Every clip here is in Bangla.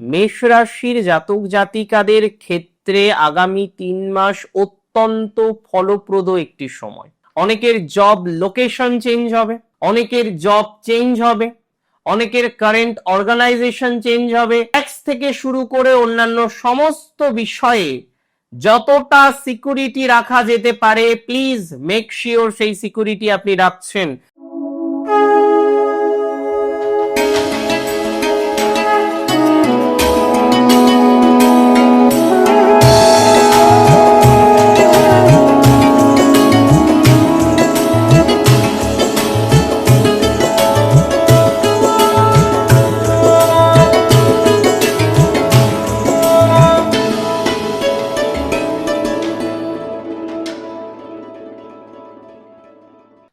মেষ রাশির জাতক জাতিকাদের ক্ষেত্রে আগামী তিন মাস অত্যন্ত ফলপ্রদ একটি সময়। অনেকের জব লোকেশন চেঞ্জ হবে, অনেকের জব চেঞ্জ হবে, অনেকের কারেন্ট অর্গানাইজেশন চেঞ্জ হবে। ট্যাক্স থেকে শুরু করে অন্যান্য সমস্ত বিষয়ে যতটা সিকিউরিটি রাখা যেতে পারে প্লিজ মেক শিওর সেই সিকিউরিটি আপনি রাখছেন।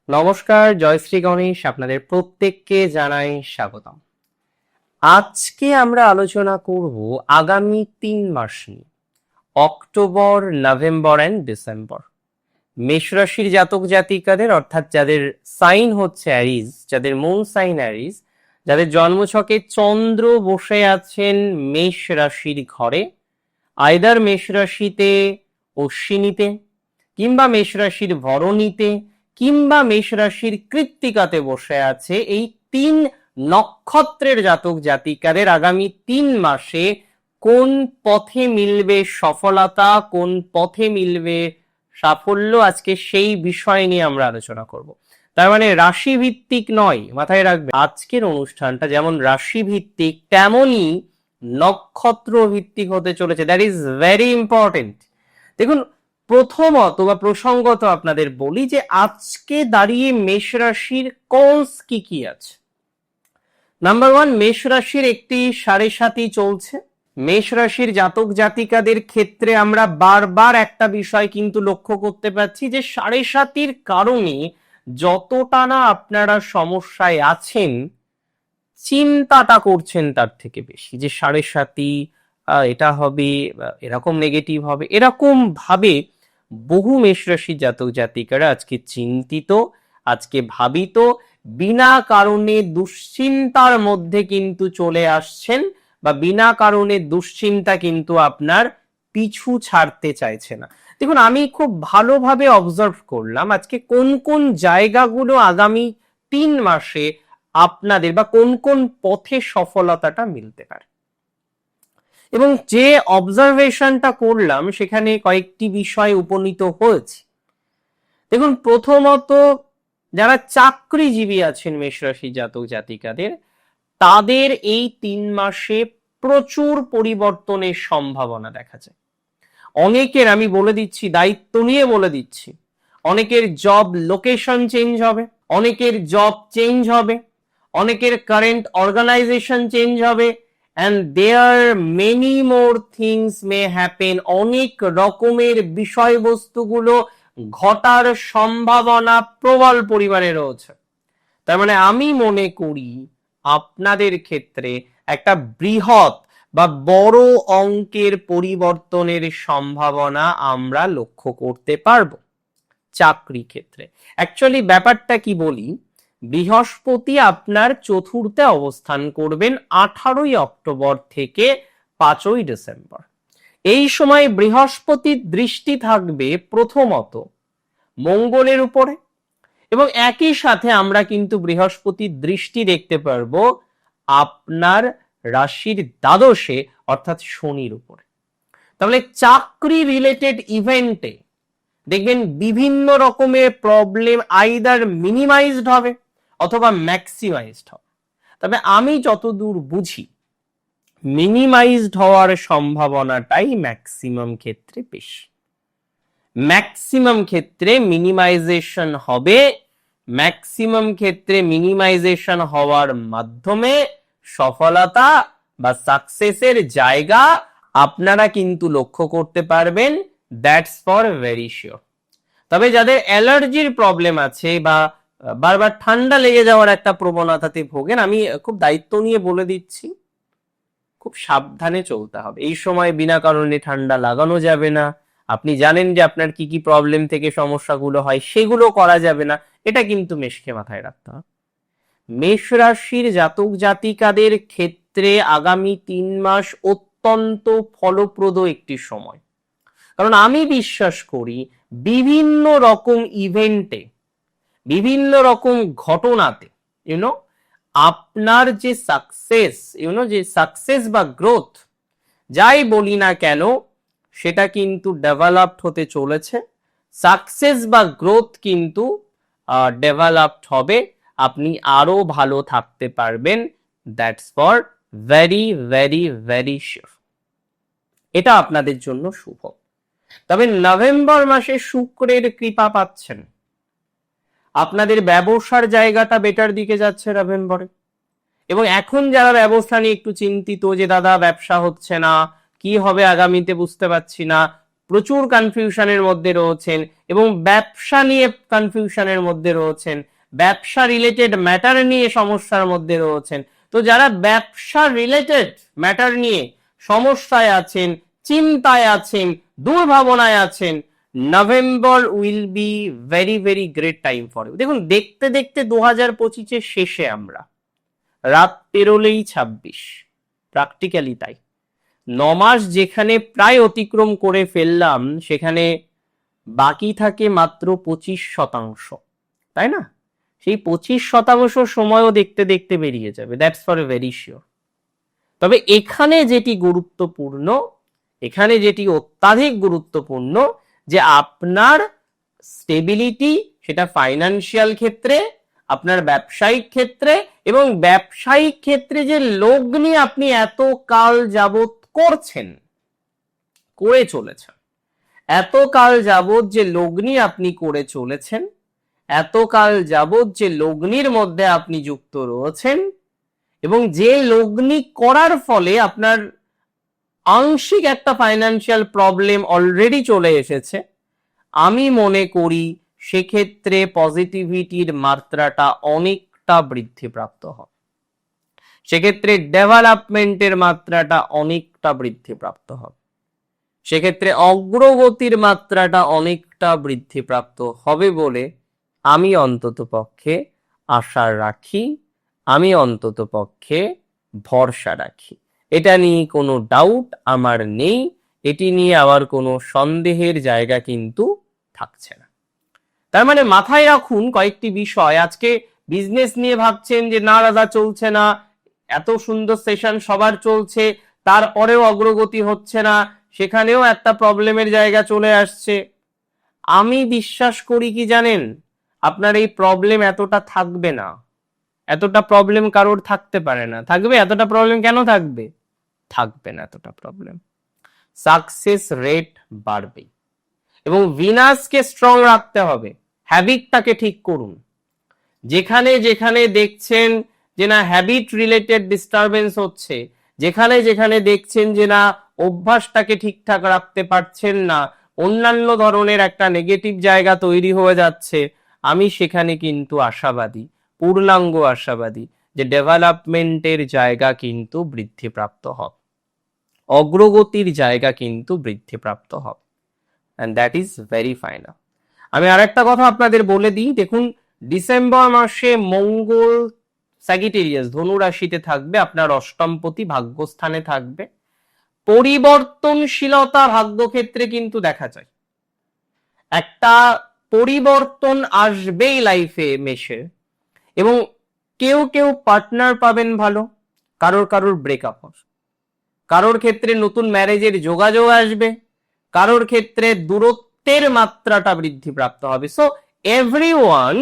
নমস্কার জয়শ্রী গণেশ, আপনাদের প্রত্যেককে জানাই স্বাগতম। আজকে আমরা আলোচনা করব আগামী তিন মাস নিয়ে, অক্টোবর, নভেম্বর অ্যান্ড ডিসেম্বর। মেষ রাশির জাতক জাতিকাদের, অর্থাৎ যাদের সাইন হচ্ছে অ্যারিজ, যাদের মূল সাইন অ্যারিজ, যাদের জন্মছকে চন্দ্র বসে আছেন মেষ রাশির ঘরে আয়দার মেষ রাশিতে, অশ্বিনীতে, কিংবা মেষ রাশির ভরণীতে কিংবা মেষ রাশির কৃত্তিকাতে বসে আছে এই তিন নক্ষত্রের জাতক জাতিকাদের আগামী তিন মাসে কোন পথে মিলবে সফলতা, কোন পথে মিলবে সাফল্য, আজকে সেই বিষয় নিয়ে আমরা আলোচনা করব। তার মানে রাশি ভিত্তিক নয়, মাথায় রাখবে আজকের অনুষ্ঠানটা যেমন রাশি ভিত্তিক তেমনই নক্ষত্র ভিত্তিক হতে চলেছে। দ্যাট ইজ ভেরি ইম্পর্টেন্ট দেখুন প্রথমত বা প্রসঙ্গত আপনাদের বলি যে আজকে দাঁড়িয়ে মেষ রাশির কলস কি কি আছে? নাম্বার ওয়ান মেষ রাশির একটি সাড়ে সাতই চলছে। মেষ রাশির জাতক জাতিকাদের ক্ষেত্রে আমরা বারবার একটা বিষয় কিন্তু লক্ষ্য করতে পারছি যে সাড়ে সাতির কারণে যতটা না আপনারা সমস্যায় আছেন, চিন্তাটা করছেন তার থেকে বেশি যে সাড়ে সাতি এটা হবে এরকম নেগেটিভ হবে, এরকম ভাবে বহু মেষ রাশির জাতক জাতিকারা আজকে চিন্তিত, আজকে ভাবিত, বিনা কারণে দুশ্চিন্তার মধ্যে কিন্তু চলে আসছেন বা বিনা কারণে দুশ্চিন্তা কিন্তু আপনার পিছু ছাড়তে চাইছে না। দেখুন, আমি খুব ভালোভাবে অবজার্ভ করলাম আজকে কোন কোন জায়গাগুলো আগামী তিন মাসে আপনাদের বা কোন কোন পথে সফলতাটা মিলতে পারে। এবং যে অবজারভেশনটা করলাম, সেখানে কয়েকটি বিষয় উপনীত হয়েছে। দেখুন, প্রথমত যারা চাকরিজীবী আছেন মেষরাশি জাতক জাতিকাদের, তাদের এই তিন মাসে প্রচুর পরিবর্তনের সম্ভাবনা দেখা যায়। অনেকের, আমি বলে দিচ্ছি, দায়িত্ব নিয়ে বলে দিচ্ছি, অনেকের জব লোকেশন চেঞ্জ হবে, অনেকের জব চেঞ্জ হবে, অনেকের কারেন্ট অর্গানাইজেশন চেঞ্জ হবে and there many more things may happen অনেক রকমের বিষয়বস্তুগুলো ঘটার সম্ভাবনা প্রবল পরিমাণে রয়েছে। তার মানে আমি মনে করি আপনাদের ক্ষেত্রে একটা বৃহৎ বা বড় অঙ্কের পরিবর্তনের সম্ভাবনা আমরা লক্ষ্য করতে পারব। চাকরি ক্ষেত্রে। অ্যাকচুয়ালি ব্যাপারটা কি বলি? বৃহস্পতি আপনার চতুর্থে অবস্থান করবেন আঠারোই অক্টোবর থেকে পাঁচই ডিসেম্বর। এই সময় বৃহস্পতির দৃষ্টি থাকবে প্রথমত মঙ্গলের উপরে এবং একই সাথে আমরা কিন্তু বৃহস্পতির দৃষ্টি দেখতে পারব আপনার রাশির দ্বাদশে অর্থাৎ শনির উপরে। তাহলে চাকরি রিলেটেড ইভেন্টে দেখবেন বিভিন্ন রকমের প্রবলেম আইদার মিনিমাইজড হবে অথবা ম্যাক্সিমাইজড হবে তবে আমি যতদূর বুঝি মিনিমাইজড হওয়ার সম্ভাবনাটাই ম্যাক্সিমাম ক্ষেত্রে বেশি। ম্যাক্সিমাম ক্ষেত্রে মিনিমাইজেশন হবে ম্যাক্সিমাম ক্ষেত্রে মিনিমাইজেশন হওয়ার মাধ্যমে সফলতা বা সাকসেসের জায়গা আপনারা কিন্তু লক্ষ্য করতে পারবেন দ্যাটস ফর ভেরি শিওর তবে যাদের অ্যালার্জির প্রবলেম আছে বা বারবার ঠান্ডা লেগে যাওয়ার একটা প্রবণতাতে ভোগেন। আমি খুব দায়িত্ব নিয়ে বলে দিচ্ছি, খুব সাবধানে চলতে হবে। এই সময় বিনা কারণে ঠান্ডা লাগানো যাবে না। আপনি জানেন যে আপনার কি কি প্রবলেম থেকে সমস্যাগুলো হয়, সেগুলো করা যাবে না। এটা কিন্তু মেষকে মাথায় রাখতে হবে। মেষ রাশির জাতক জাতিকাদের ক্ষেত্রে আগামী তিন মাস অত্যন্ত ফলপ্রদ একটি সময়। কারণ আমি বিশ্বাস করি, বিভিন্ন রকম ইভেন্টে বিভিন্ন রকম ঘটনাতে ইউনো আপনার যে সাকসেস ইউনো যে সাকসেস বা গ্রোথ যাই বলি না কেন, সেটা কিন্তু ডেভেলপড হতে চলেছে। সাকসেস বা গ্রোথ কিন্তু ডেভেলপড হবে। আপনি আরও ভালো থাকতে পারবেন। That's for very very very sure এটা আপনাদের জন্য শুভ। তবে নভেম্বর মাসে শুক্রের কৃপা পাচ্ছেন। আপনাদের ব্যবসার জায়গাটা বেটার দিকে যাচ্ছে নভেম্বরে এবং এখন যারা ব্যবসা নিয়ে একটু চিন্তিত যে, দাদা, ব্যবসা হচ্ছে না, কি হবে আগামীতে বুঝতে পারছি না। প্রচুর কনফিউশনের মধ্যে রয়েছেন এবং ব্যবসা নিয়ে কনফিউশনের মধ্যে রয়েছেন। ব্যবসা রিলেটেড ম্যাটার নিয়ে সমস্যার মধ্যে রয়েছেন। তো যারা ব্যবসা রিলেটেড ম্যাটার নিয়ে সমস্যায় আছেন, চিন্তায় আছেন, দুর্ভাবনায় আছেন November will be very very great time for দেখুন, দেখতে দেখতে দু হাজার পঁচিশের শেষে আমরা। রাত পেরোলেই ছাব্বিশ। প্র্যাকটিক্যালি তাই। ন মাস যেখানে প্রায় অতিক্রম করে ফেললাম, সেখানে বাকি থাকে মাত্র পঁচিশ শতাংশ। তাই না? সেই পঁচিশ শতাংশ সময়ও দেখতে দেখতে বেরিয়ে যাবে। দ্যাটস ফর ভেরি শিওর তবে এখানে যেটি গুরুত্বপূর্ণ, এখানে যেটি অত্যাধিক গুরুত্বপূর্ণ যে আপনার স্টেবিলিটি সেটা ফাইনান্সিয়াল ক্ষেত্রে, আপনার ব্যবসায়িক ক্ষেত্রে এবং ব্যবসায়িক ক্ষেত্রে যে লগ্নি আপনি এত কাল যাবত করছেন, করে চলেছেন, এত কাল যাবত যে লগ্নি আপনি করে চলেছেন, এত কাল যাবত যে লগ্নির মধ্যে আপনি যুক্ত রয়েছেন এবং যে লগ্নি করার ফলে আপনার আংশিক একটা ফাইনান্সিয়াল প্রবলেম অলরেডি চলে এসেছে। আমি মনে করি সেক্ষেত্রে পজিটিভিটির মাত্রাটা অনেকটা বৃদ্ধিপ্রাপ্ত হবে। সেক্ষেত্রে ডেভেলপমেন্টের মাত্রাটা অনেকটা বৃদ্ধিপ্রাপ্ত হবে। সেক্ষেত্রে অগ্রগতির মাত্রাটা অনেকটা বৃদ্ধিপ্রাপ্ত হবে বলে আমি অন্তত পক্ষে আশা রাখি, আমি অন্তত পক্ষে ভরসা রাখি। এটা নিয়ে কোনো ডাউট আমার নেই, এটি নিয়ে আমার কোনো সন্দেহের জায়গা কিন্তু থাকছে না। তার মানে মাথায় রাখুন কয়েকটি বিষয়। আজকে বিজনেস নিয়ে ভাবছেন যে, না দাদা, চলছে না। এত সুন্দর সেশন সবার চলছে। তারপরেও অগ্রগতি হচ্ছে না। সেখানেও একটা প্রবলেমের জায়গা চলে আসছে। আমি বিশ্বাস করি কি জানেন? আপনার এই প্রবলেম এতটা থাকবে না। এতটা প্রবলেম কারোর থাকতে পারে না। থাকবে? এতটা প্রবলেম কেন থাকবে? থাকবে না এতটা প্রবলেম সাকসেস রেট বাড়বে। এবং ভিনাসকে স্ট্রং রাখতে হবে। হ্যাবিটটাকে ঠিক করুন। যেখানে যেখানে দেখছেন যে না হ্যাবিট রিলেটেড ডিস্টারবেন্স হচ্ছে, যেখানে যেখানে দেখছেন যে না অভ্যাসটাকে ঠিকঠাক রাখতে পারছেন না, অন্যান্য ধরনের একটা নেগেটিভ জায়গা তৈরি হয়ে যাচ্ছে, আমি সেখানে কিন্তু আশাবাদী, পূর্ণাঙ্গ আশাবাদী যে ডেভেলপমেন্টের জায়গা কিন্তু বৃদ্ধিপ্রাপ্ত হবে। অগ্রগতির জায়গা কিন্তু বৃদ্ধিপ্রাপ্ত হবে। And that is very final আমি আরেকটা কথা আপনাদের বলে দিই, দেখুন, ডিসেম্বর মাসে মঙ্গল স্যাগিটেরিয়াস ধনু রাশিতে থাকবে, আপনার অষ্টমপতি ভাগ্যস্থানে থাকবে। পরিবর্তনশীলতা ভাগ্যক্ষেত্রে কিন্তু দেখা যায়। একটা পরিবর্তন আসবেই লাইফে মেশে এবং কেউ কেউ পার্টনার পাবেন ভালো, কারোর কারোর ব্রেকআপ হবে। কারোর ক্ষেত্রে নতুন ম্যারেজের যোগাযোগ আসবে, কারোর ক্ষেত্রে দূরত্বের মাত্রাটা বৃদ্ধিপ্রাপ্ত হবে। So every one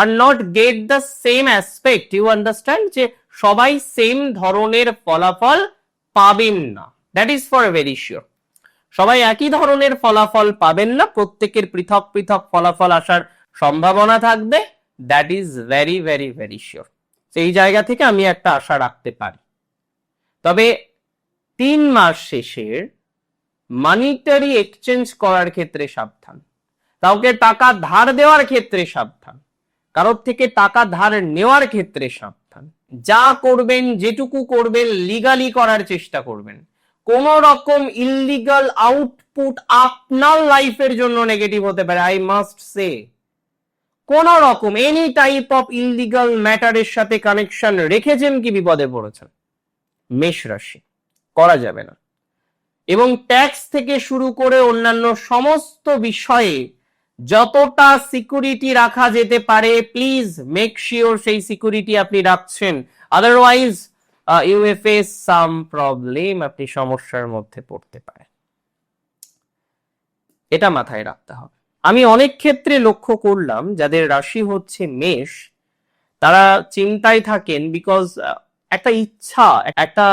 are not get the same aspect you understand যে সবাই সেম ধরনের ফলাফল পাবেন না। That is for very sure সবাই একই ধরনের ফলাফল পাবেন না। প্রত্যেকের পৃথক পৃথক ফলাফল আসার সম্ভাবনা থাকবে। That is very very very sure সেই জায়গা থেকে আমি একটা আশা রাখতে পারি। তবে তিন মাস শেষের মানিটারি এক্সচেঞ্জ করার ক্ষেত্রে সাবধান। কাউকে টাকা ধার দেওয়ার ক্ষেত্রে সাবধান। কারোর থেকে টাকা ধার নেওয়ার ক্ষেত্রে সাবধান। যা করবেন, যেটুকু করবেন লিগালি করার চেষ্টা করবেন। কোন রকম ইললিগাল আউটপুট আপনার লাইফের জন্য নেগেটিভ হতে পারে আই মাস্ট সে কোন রকম এনি টাইপ অফ ইললিগাল ম্যাটারের সাথে কানেকশন রেখেছেন কি বিপদে পড়েছেন? মেষ রাশি। করা যাবে না। এবং ট্যাক্স থেকে শুরু করে অন্যান্য সমস্ত বিষয়ে যতটা সিকিউরিটি রাখা যেতে পারে প্লিজ মেক শিওর সেই সিকিউরিটি আপনি রাখছেন। আদারওয়াইজ ইউএফএ সাম প্রবলেম আপনি সমস্যার মধ্যে পড়তে পারেন। এটা মাথায় রাখতে হবে। আমি অনেক ক্ষেত্রে লক্ষ্য করলাম, যাদের রাশি হচ্ছে মেষ, তারা চিন্তায় থাকেন বিকজ একটা ইচ্ছা, একটা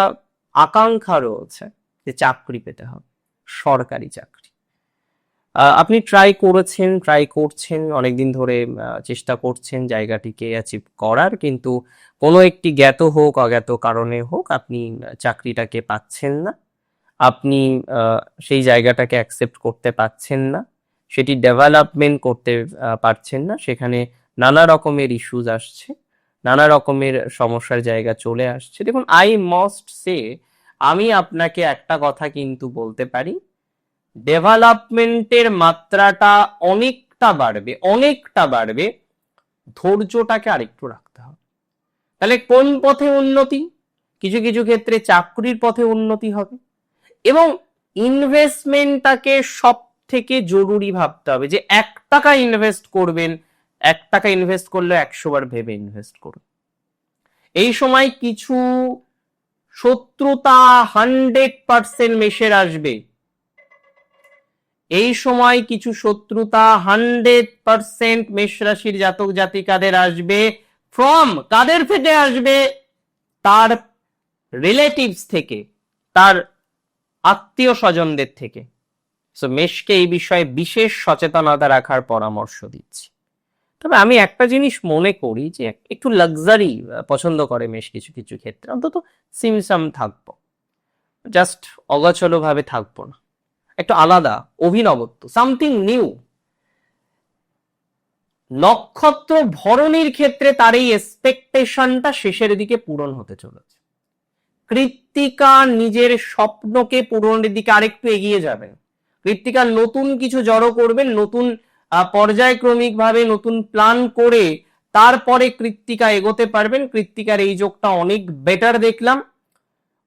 আকাঙ্ক্ষা রয়েছে যে চাকরি পেতে হবে, সরকারি চাকরি। আপনি ট্রাই করেছেন ট্রাই করছেন, অনেকদিন ধরে চেষ্টা করছেন জায়গাটিকে অ্যাচিভ করার, কিন্তু কোনো একটি জ্ঞাত হোক, অজ্ঞাত কারণে হোক, আপনি চাকরিটাকে পাচ্ছেন না। আপনি সেই জায়গাটাকে অ্যাকসেপ্ট করতে পারছেন না, সেটি ডেভেলপমেন্ট করতে পারছেন না, সেখানে নানা রকমের ইস্যুজ আসছে। নানা রকমের সমস্যার জায়গা চলে আসছে। দেখুন আই মাস্ট সে আমি আপনাকে একটা কথা কিন্তু বলতে পারি। ডেভেলপমেন্টের মাত্রাটা অনেকটা বাড়বে অনেকটা বাড়বে। ধৈর্যটাকে আরেকটু রাখতে হবে। তাহলে কোন পথে উন্নতি? কিছু কিছু ক্ষেত্রে চাকরির পথে উন্নতি হবে। এবং ইনভেস্টমেন্টটাকে সব থেকে জরুরি ভাবতে হবে যে এক টাকা ইনভেস্ট করবেন এক টাকা ইনভেস্ট করলে একশো বার ভেবে ইনভেস্ট করুন। এই সময় কিছু শত্রুতা হান্ড্রেড পার্সেন্ট মেশের আসবে। এই সময় কিছু শত্রুতা হান্ড্রেড পার্সেন্ট মেষ রাশির জাতক জাতিকাদের আসবে। ফ্রম কাদের থেকে আসবে? তার রিলেটিভস থেকে, তার আত্মীয় স্বজনদের থেকে। সো মেষকে এই বিষয়ে বিশেষ সচেতনতা রাখার পরামর্শ দিচ্ছি। তবে আমি একটা জিনিস মনে করি যে একটু লাক্সারি পছন্দ করে মেষ কিছু কিছু ক্ষেত্রে। অন্তত সিমসাম থাকব। জাস্ট অগচল ভাবে থাকব না। একটু আলাদা, অভিনবত্ব সামথিং নিউ নক্ষত্র ভরণীর ক্ষেত্রে তার এই এক্সপেকটেশনটা শেষের দিকে পূরণ হতে চলেছে। কৃত্তিকা নিজের স্বপ্নকে পূরণের দিকে আরেকটু এগিয়ে যাবেন। কৃত্তিকা নতুন কিছু জড়ো করবেন, নতুন আহ, পর্যায়ক্রমিক ভাবে নতুন প্ল্যান করে তারপরে কৃত্তিকা এগোতে পারবেন। কৃত্তিকার এই যোগটা অনেক বেটার দেখলাম।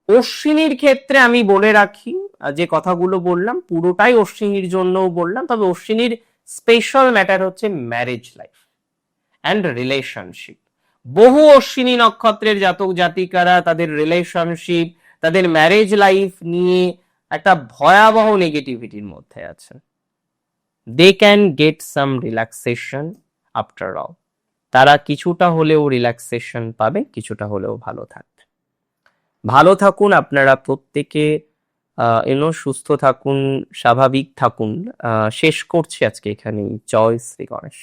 অশ্বিনীর ক্ষেত্রে আমি বলে রাখি যে কথাগুলো বললাম পুরোটাই অশ্বিনীর জন্যও বললাম তবে অশ্বিনীর স্পেশাল ম্যাটার হচ্ছে ম্যারেজ লাইফ অ্যান্ড রিলেশনশিপ বহু অশ্বিনী নক্ষত্রের জাতক জাতিকারা তাদের রিলেশনশিপ তাদের ম্যারেজ লাইফ নিয়ে একটা ভয়াবহ নেগেটিভিটির মধ্যে আছেন। They can get some relaxation after all তারা কিছুটা হলেও রিল্যাক্সেশন পাবে কিছুটা হলেও ভালো থাকবে ভালো থাকুন আপনারা প্রত্যেকে এনো সুস্থ থাকুন, স্বাভাবিক থাকুন। শেষ করছি আজকে এখানে জয় শ্রী গণেশ।